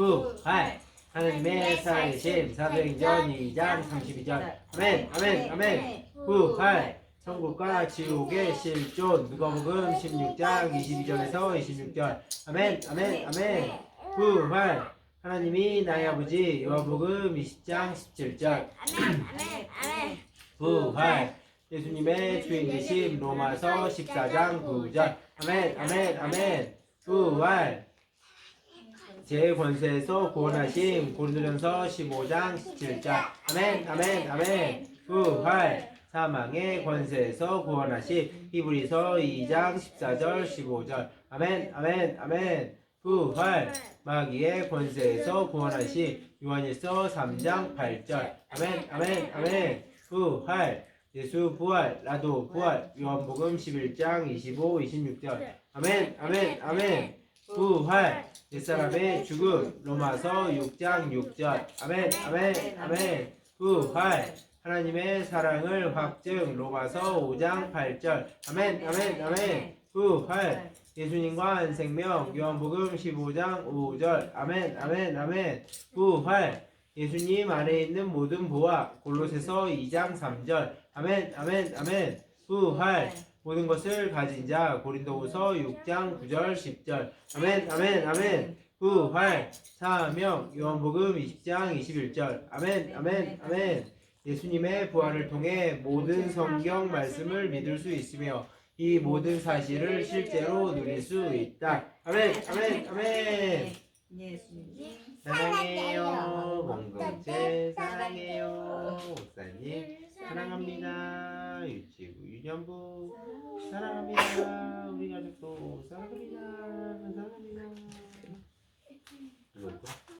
부활. 하나님의 살아계심 사도행전 2장 32절. 아멘 아멘 아멘 부활. 천국과 지옥의 실존. 누가복음 16장 22절에서 26절. 아멘 아멘 아멘. 부활. 하나님이 나의 아버지 요한복음 20장 17절. 아멘 아멘 아멘. 부활. 예수님의 주인이심 로마서 14장 9절. 아멘 아멘 아멘. 부활 제 권세에서 구원하심 고린도전서 15장 17절 아멘 아멘 아멘. 부활. 사망의 권세에서 구원하심. 히브리서 2장 14절 15절. 아멘 아멘 아멘. 부활. 마귀의 권세에서 구원하심. 요한일서 3장 8절. 아멘 아멘 아멘. 부활. 예수 부활 나도 부활. 요한복음 11장 25 26절. 아멘 아멘 아멘. 부활 옛사람의 죽음 로마서 6장 6절. 아멘 아멘 아멘. 부활 하나님의 사랑을 확증. 로마서 5장 8절. 아멘 아멘 아멘. 부활 예수님과 한 생명. 요한복음 15장 5절. 아멘 아멘 아멘. 부활 예수님 안에 있는 모든 보화 골로새서 2장 3절. 아멘 아멘 아멘. 부활 모든 것을 가진 자 고린도후서 6장 9절 10절. 아멘 아멘 아멘. 부활 사명 요한복음 20장 21절. 아멘 아멘 아멘. 예수님의 부활을 통해 모든 성경 말씀을 믿을 수 있으며 이 모든 사실을 실제로 누릴 수 있다. 아멘 아멘 아멘. 예수님 사랑해요. 공동체 사랑해요. 목사님 사랑합니다. 유치부 유년부 사랑합니다. 우리 가족도 사랑합니다